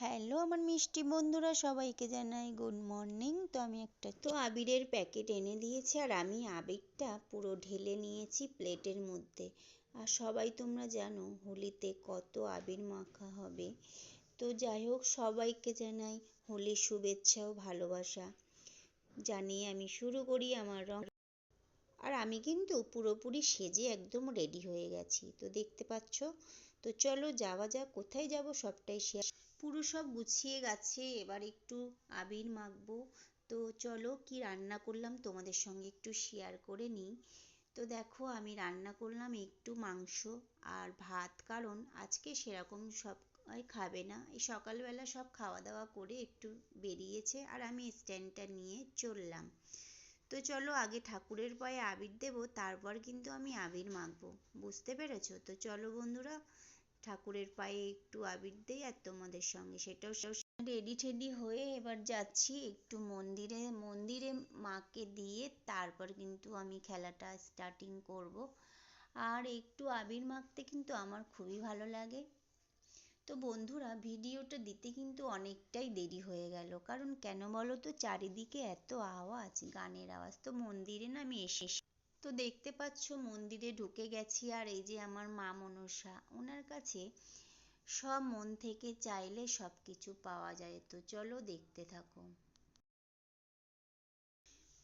Hello আমার মিষ্টি বন্ধুরা, সবাইকে জানাই গুড মর্নিং তো আমি একটা তো আবিরের প্যাকেট এনে দিয়েছি, আর আমি আবিরটা পুরো ঢেলে নিয়েছি প্লেটের মধ্যে। আর সবাই তোমরা জানো, হোলিতে কত আবির মাখা হবে। তো যাই হোক, সবাইকে জানাই হোলির শুভেচ্ছা ও ভালোবাসা। জানিয়ে আমি শুরু করি আমার রং আর আমি কিন্তু পুরোপুরি সেজে একদম রেডি হয়ে গেছি। তো দেখতে পাচ্ছ? তো চলো যাওয়া যাক, কোথায় যাব সবটাই শেয়ার পুরো সব গুছিয়ে গেছে এবার একটু আবির মাখবো। তো চলো কি রান্না করলাম তোমাদের সঙ্গে একটু শেয়ার করে নিই। তো দেখো আমি রান্না করলাম একটু মাংস আর ভাত, কারণ আজকে সেরকম সব খাবে না। এই সকালবেলা সব খাওয়া দাওয়া করে একটু বেরিয়েছে আর আমি স্ট্যান্ডটা নিয়ে চললাম। তো চলো আগে ঠাকুরের পায়ে আবির দেব, তারপর কিন্তু আমি আবির মাখবো। বুঝতে পেরেছ? তো চলো বন্ধুরা, ঠাকুরের পায়ে একটু আবির দেই আর তোমাদের সঙ্গে সেটাও রেডি টেডি হয়ে এবার যাচ্ছি একটু মন্দিরে মন্দিরে মাকে দিয়ে তারপর কিন্তু আমি খেলাটা স্টার্টিং করব। আর একটু আবির মাখতে কিন্তু আমার খুবই ভালো লাগে। তো বন্ধুরা, ভিডিওটা দিতে কিন্তু অনেকটাই দেরি হয়ে গেল। কারণ কেন বলো তো, চারিদিকে এত আওয়াজ, গানের আওয়াজ। তো মন্দিরে না আমি এসে তো দেখতে পাচ্ছ, মন্দিরে ঢুকে গেছি। আর এই যে আমার মা মনসা, ওনার কাছে সব মন থেকে চাইলে সব কিছু পাওয়া যায়। তো চলো দেখতে থাকো।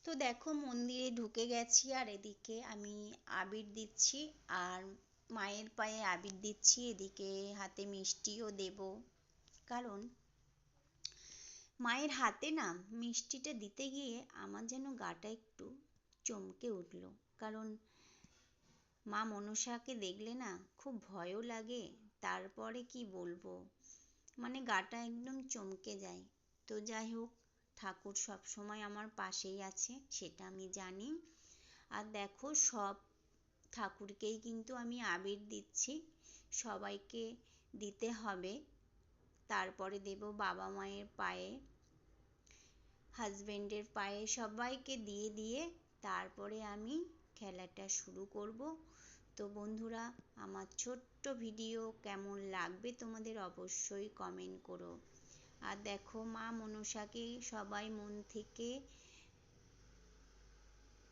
তো দেখো, মন্দিরে ঢুকে গেছি। আর এদিকে আমি আবির দিচ্ছি। আর মায়ের পায়ে আবির দিচ্ছি, এদিকে হাতে মিষ্টিও দেব। কারণ মায়ের হাতে না মিষ্টিটা দিতে গিয়ে আমার যেন গাটা একটু চমকে উঠল। কারণ মা মনসাকে দেখলে না খুব ভয়ও লাগে, তারপরে কি বলব? মানে গাটা একদম চমকে যায়। তো যাই হোক, ঠাকুর সবসময় আমার পাশেই আছে, সেটা আমি জানি। আর দেখো সব ঠাকুরকেই কিন্তু আমি আবির দিচ্ছি। সবাইকে দিতে হবে। তারপরে দেব বাবা মায়ের পায়ে হাজবেন্ডের পায়ে সবাইকে দিয়ে দিয়ে তারপরে আমি খেলাটা শুরু করব। তো বন্ধুরা, আমার ছোট্ট ভিডিও কেমন লাগবে তোমাদের অবশ্যই কমেন্ট করো। আর দেখো মা মনসাকে সবাই মন থেকে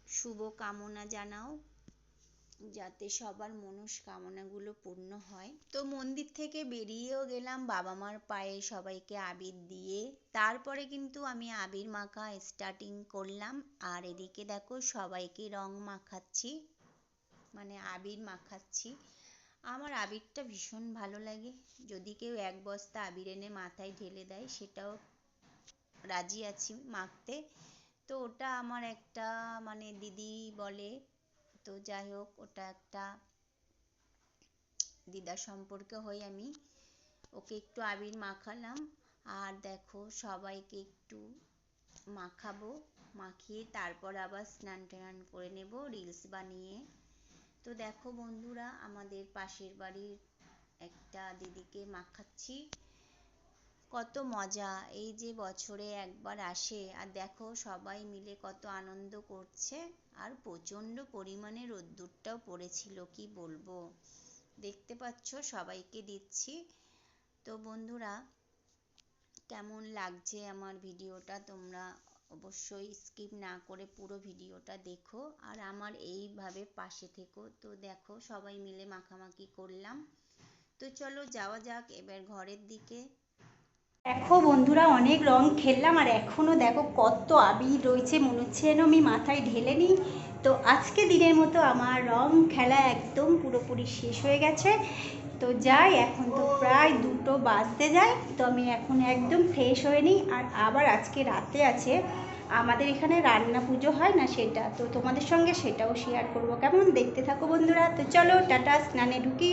শুভ কামনা জানাও। যাতে সবার মনস্কামনাগুলো পূর্ণ হয়। তো মন্দির থেকে বেরিয়েও গেলাম বাবা মার পায়ে সবাইকে আবির দিয়ে। তারপরে কিন্তু আমি আবির মাখা স্টার্টিং করলাম। আর এদিকে দেখো সবাইকে রং মাখাচ্ছি মানে আবির মাখাচ্ছি। আমার আবিরটা ভীষণ ভালো লাগে। যদি কেউ এক বস্তা আবির এনে মাথায় ঢেলে দেয়, সেটাও রাজি আছি মাখতে। তো ওটা আমার একটা মানে দিদি বলে তো যাই হোক, ওটা একটা দিদা সম্পর্কে হই আমি। ওকে একটু আবির মাখালাম। আর দেখো, সবাইকে একটু মাখাবো, মাখিয়ে তারপর আবার স্নান টান করে নেব রিলস বানিয়ে। তো দেখো বন্ধুরা, আমাদের পাশের বাড়ির একটা দিদিকে মাখাচ্ছি। কত মজা। এই যে বছরে একবার আসে, আর দেখো সবাই মিলে কত আনন্দ করছে, আর প্রচণ্ড পরিমাণে রোদ্দুরটাও পড়েছিল, কি বলব। দেখতে পাচ্ছ, সবাইকে দিচ্ছি। তো বন্ধুরা, কেমন লাগছে আমার ভিডিওটা? তোমরা অবশ্যই স্কিপ না করে পুরো ভিডিওটা দেখো, আর আমার এইভাবে পাশে থেকো। তো দেখো, সবাই মিলে মাখামাখি করলাম। তো চলো যাওয়া যাক, এবার ঘরের দিকে। দেখো বন্ধুরা, অনেক রং খেললাম আর এখনও দেখো কত আবির রয়েছে, মনে হচ্ছে যেন আমি মাথায় ঢেলে নিই। তো আজকে দিনের মতো আমার রং খেলা একদম পুরোপুরি শেষ হয়ে গেছে। তো যাই, এখন তো প্রায় দুটো বাজতে যায়, তো আমি এখন একদম ফ্রেশ হয়ে নিই। আর আবার আজকে রাতে আছে, আমাদের এখানে রান্না পুজো হয় না সেটা, তো তোমাদের সঙ্গে সেটাও শেয়ার করব। কেমন? দেখতে থাকো বন্ধুরা। তো চলো টাটা, স্নানে ঢুকি।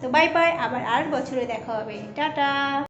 তো বাই বাই আবার আর বছরে দেখা হবে। টাটা!